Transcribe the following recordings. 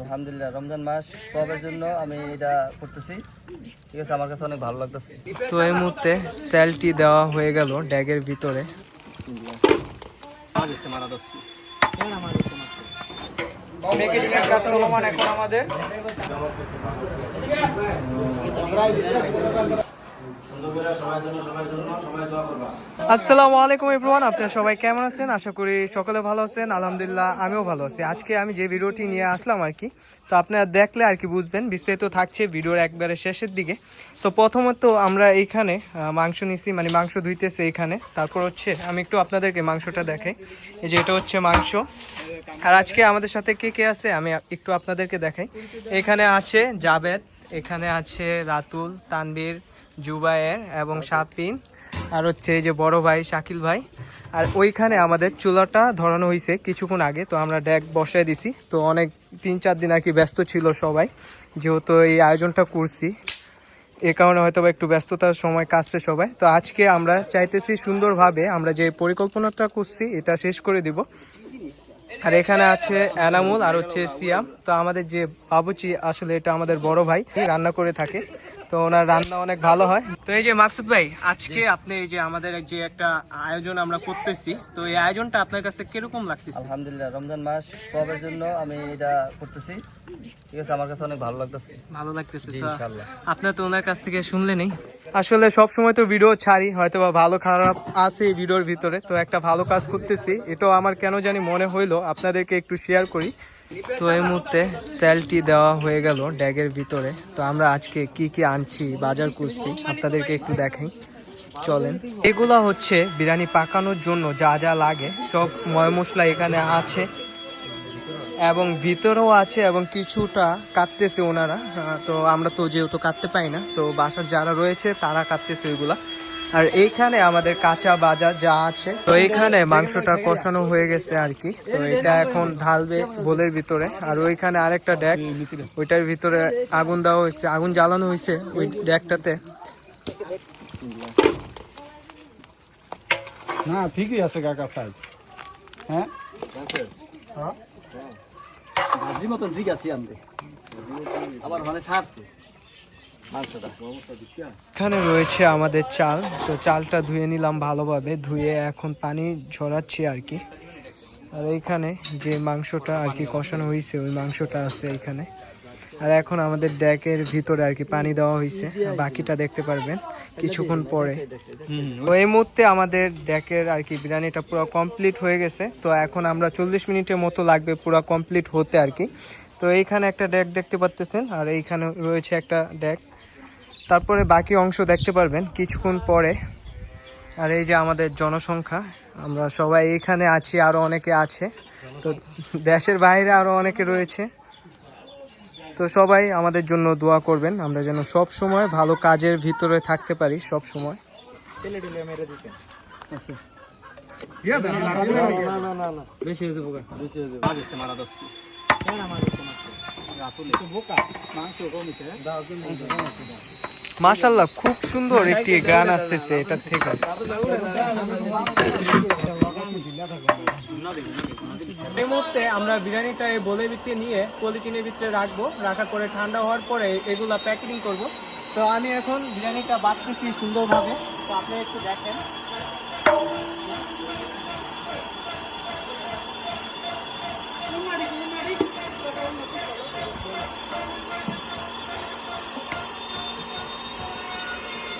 আলহামদুলিল্লাহ রমজান মাস সবের জন্য আমি এটা করতেছি। ঠিক আছে আমার কাছে অনেক ভালো লাগতেছে। তো এই মুহূর্তে তেলটি দেওয়া হয়ে গেল ড্যাগের ভিতরে। আমাদের আসসালামু আলাইকুম এভরিওয়ান, আপনারা সবাই কেমন আছেন? আশা করি সকলে ভালো আছেন, আলহামদুলিল্লাহ আমিও ভালো আছি। আজকে আমি যে ভিডিওটি নিয়ে আসলাম আর কি, তো আপনারা দেখলে আর কি বুঝবেন, বিস্তারিত থাকছে ভিডিওর একবারে শেষের দিকে। তো প্রথমত আমরা এইখানে মাংস নিছি মানে মাংস ধুইতেছে এখানে তারপর হচ্ছে, আমি একটু আপনাদেরকে মাংসটা দেখাই। এই যে এটা হচ্ছে মাংস। আর আজকে আমাদের সাথে কে কে আছে, আমি একটু আপনাদেরকে দেখাই। এখানে আছে জাবেদ, এখানে আছে রাতুল তানবীর জুবায়ের এবং সাপিন আর হচ্ছে এই যে বড় ভাই শাকিল ভাই। আর ওইখানে আমাদের চুলাটা ধরানো হয়েছে কিছুক্ষণ আগে তো আমরা ড্যাক বসায় দিছি। তো অনেক তিন চার দিন আর কি ব্যস্ত ছিল সবাই। যেহেতু এই আয়োজনটা করছি এ কারণে হয়তো বা একটু ব্যস্ততার সময় কাটছে সবাই। তো আজকে আমরা চাইতেছি সুন্দরভাবে আমরা যে পরিকল্পনাটা করছি এটা শেষ করে দিব। আর এখানে আছে এনামুল আর হচ্ছে সিয়াম। তো আমাদের যে বাবুচি আসলে এটা আমাদের বড় ভাই রান্না করে থাকে। তো ওনার রান্না অনেক ভালো হয়। তো এই যে মাকসুদ ভাই আজকে আপনি এই যে আমাদের যে একটা আয়োজন আমরা করতেছি তো এই আয়োজনটা আপনার কাছে কীরকম লাগতেছে? আলহামদুলিল্লাহ রমজান মাস সবের জন্য আমি এটা করতেছি। ঠিক আছে আমার কাছে অনেক ভালো লাগতেছে। ভালো লাগতেছে। আপনার তো ওনার কাছ থেকে শুনলেনই আসলে সব সময় তো ভিডিও ছাড়ি হয়তো বা ভালো খারাপ আছে এই ভিডিওর ভিতরে তো একটা ভালো কাজ করতেছি। এটাও আমার কেন জানি মনে হইল আপনাদেরকে একটু শেয়ার করি। তো এই মুহূর্তে তেলটি দেওয়া হয়ে গেল ড্যাগের ভিতরে। তো আমরা আজকে কি কি আনছি, বাজার করছি, আপনাদেরকে একটু দেখাই। চলেন। এগুলা হচ্ছে বিরিয়ানি পাকানোর জন্য যা যা লাগে, সব ময় মশলা এখানে আছে। এবং ভিতরেও আছে এবং কিছুটা কাটতেছে ওনারা। তো আমরা তো যেহেতু কাটতে পাই না, তো বাসার যারা রয়েছে তারা কাটতেছে ওইগুলা। আর এইখানে আমাদের কাঁচা বাজার যা আছে তো এইখানে মাংসটা কষানো হয়ে গেছে আর কি। তো এটা এখন ঢালবে বোলের ভিতরে। আর ওইখানে আরেকটা ড্যাক ওইটার ভিতরে আগুন দেওয়া হয়েছে আগুন জ্বালানো হয়েছে ওই ড্যাকটাতে না ঠিকই আছে কাকা সাইজ হ্যাঁ? মতন ঠিক আছে আমি। আবার মানে ছাড়ছে। এখানে রয়েছে আমাদের চাল। তো চালটা ধুয়ে নিলাম ভালোভাবে। ধুয়ে এখন পানি ঝরাচ্ছি আর কি। আর এইখানে যে মাংসটা আর কি কষানো হয়েছে ওই মাংসটা আছে এখানে আর এখন আমাদের ড্যাকের ভিতরে আর কি পানি দেওয়া হয়েছে বাকিটা দেখতে পারবেন কিছুক্ষণ পরে। তো এই মুহূর্তে আমাদের ড্যাকের আর কি বিরিয়ানিটা পুরো কমপ্লিট হয়ে গেছে। তো এখন আমরা চল্লিশ মিনিটের মতো লাগবে পুরো কমপ্লিট হতে আর কি। তো এইখানে একটা ড্যাক দেখতে পাচ্তেছেন আর এইখানে রয়েছে একটা ড্যাক তারপরে বাকি অংশ দেখতে পারবেন কিছুক্ষণ পরে। আর এই যে আমাদের জনসংখ্যা আমরা সবাই এখানে আছি আরও অনেকে আছে। তো দেশের বাইরে আরও অনেকে রয়েছে। তো সবাই আমাদের জন্য দোয়া করবেন আমরা যেন সব সময় ভালো কাজের ভিতরে থাকতে পারি সব সময়। না না না মাশাল্লাহ খুব সুন্দর একটি গান আসতেছে এটার থেকে। মুহূর্তে আমরা বিরিয়ানিটা এই বলে ভিতরে নিয়ে পলিথিনের ভিতরে রাখব, রাখা করে ঠান্ডা হওয়ার পরে এগুলা প্যাকেটিং করব। তো আমি এখন বিরিয়ানিটা বাঁচতেছি সুন্দরভাবে। তো আপনি একটু দেখেন।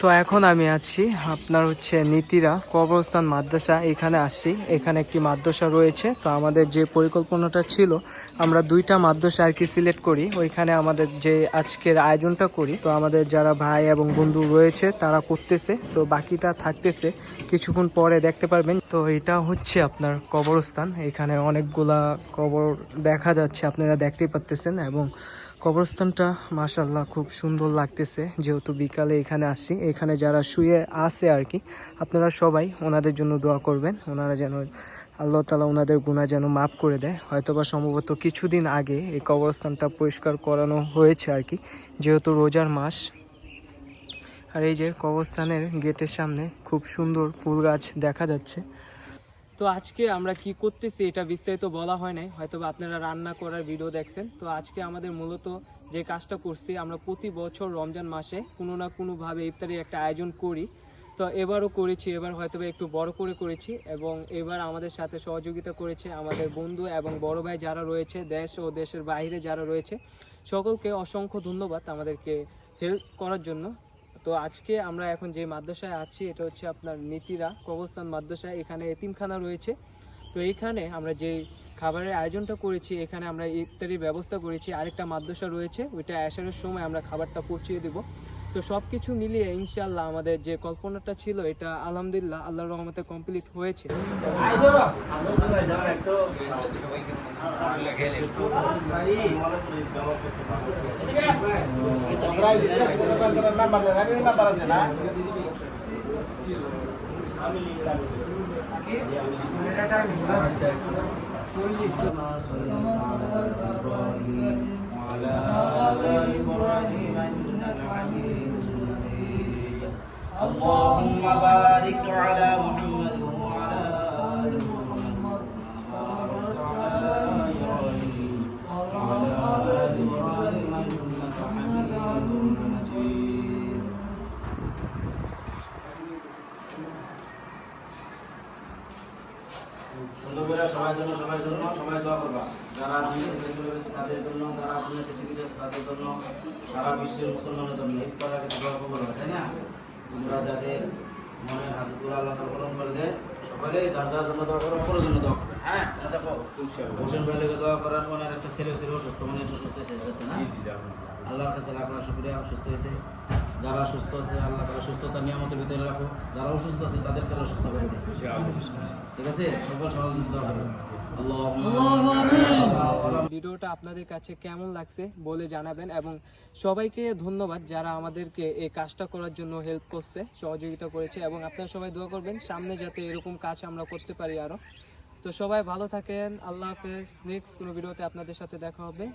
তো এখন আমি আছি আপনার হচ্ছে নীতিরা কবরস্থান মাদ্রাসা, এখানে আসছি এখানে একটি মাদ্রাসা রয়েছে। তো আমাদের যে পরিকল্পনাটা ছিল, আমরা দুইটা মাদ্রাসা আর কি সিলেক্ট করি। ওইখানে আমাদের যে আজকের আয়োজনটা করি। তো আমাদের যারা ভাই এবং বন্ধু রয়েছে, তারা করতেছে। তো বাকিটা থাকতেছে। কিছুক্ষণ পরে দেখতে পারবেন। তো এটা হচ্ছে আপনার কবরস্থান। এখানে অনেকগুলা কবর দেখা যাচ্ছে, আপনারা দেখতেই পারতেছেন। এবং কবরস্থানটা মাশাল্লাহ খুব সুন্দর লাগতেছে, যেহেতু বিকালে এখানে আসছি। এখানে যারা শুয়ে আছে আর কি, আপনারা সবাই ওনাদের জন্য দোয়া করবেন। ওনারা যেন আল্লাহ তালা ওনাদের গুণা যেন মাফ করে দেয়। হয়তোবা সম্ভবত কিছুদিন আগে এই কবরস্থানটা পরিষ্কার করানো হয়েছে আর কি, যেহেতু রোজার মাস। আর এই যে কবরস্থানের গেটের সামনে খুব সুন্দর ফুল গাছ দেখা যাচ্ছে। তো আজকে আমরা কি করতেছি এটা বিস্তারিত বলা হয় নাই হয়তো আপনারা রান্না করার ভিডিও দেখছেন। তো আজকে আমাদের মূলত যে কাজটা করছি, আমরা প্রতি বছর রমজান মাসে কোনো না কোনোভাবে ইফতারির একটা আয়োজন করি। তো এবারও করেছি, এবার হয়তো একটু বড় করে করেছি এবং এবার আমাদের সাথে সহযোগিতা করেছে আমাদের বন্ধু এবং বড় ভাই যারা রয়েছে, দেশ ও দেশের বাইরে যারা রয়েছে, সকলকে অসংখ্য ধন্যবাদ আমাদেরকে হেল্প করার জন্য। তো আজকে আমরা এখন যে মাদ্রাসায় আছি, এটা হচ্ছে আপনার নীতিরা, কবরস্থান মাদ্রাসা এখানে এতিমখানা রয়েছে। তো এইখানে আমরা যে খাবারের আয়োজনটা করেছি, এখানে আমরা ইফতারির ব্যবস্থা করেছি। আরেকটা মাদ্রাসা রয়েছে, ওইটা আসারের সময় আমরা খাবারটা পৌঁছিয়ে দেব। তো সব কিছু মিলিয়ে ইনশাল্লাহ আমাদের যে কল্পনাটা ছিল, এটা আলহামদুলিল্লাহ আল্লাহর রহমতে কমপ্লিট হয়েছে। اللهم بارك على محمد وعلى آل محمد بارك على إبراهيم وعلى آل إبراهيم إنك حميد مجيد সুন্দর করে সবাই জন্য সবাই জন্য সবাই দোয়া করবা যারা দুনিয়া থেকে চলে গেছে তাদের জন্য যারা দুনিয়া থেকে চলে গেছে তাদের জন্য সারা বিশ্বের মুসলমানের জন্য ঈদ করার আগে দোয়া করবো তাই না তোমরা যাদের মনের হাতগুলো আল্লাহ পূরণ করে দেয় সকলে যার যার জন্য দোয়া করো অপরের জন্য দোয়া করবে হ্যাঁ দেখো হোসেন ভাই লেগে দোয়া করার পর একটা ছেলে ছিল অসুস্থ মনে একটু সুস্থ হয়েছে যাচ্ছে না? আল্লাহর কাছে লাখ লাখ শুক্রিয়া সুস্থ হয়েছে। যারা সুস্থ আছে আল্লাহ তারা সুস্থতার নিয়ামতের ভিতরে রাখো যারা অসুস্থ আছে তাদেরকে সুস্থ করে দেয়। ঠিক আছে? সকল সকাল দোয়া করো। আল্লাহ ভিডিওটা আপনাদের কাছে কেমন লাগছে বলে জানাবেন এবং সবাইকে ধন্যবাদ যারা আমাদেরকে এই কাজটা করার জন্য হেল্প করছে সহযোগিতা করেছে এবং আপনারা সবাই দোয়া করবেন সামনে যাতে এরকম কাজ আমরা করতে পারি আরও তো সবাই ভালো থাকেন আল্লাহ হাফেজ। নেক্সট কোনো ভিডিওতে আপনাদের সাথে দেখা হবে।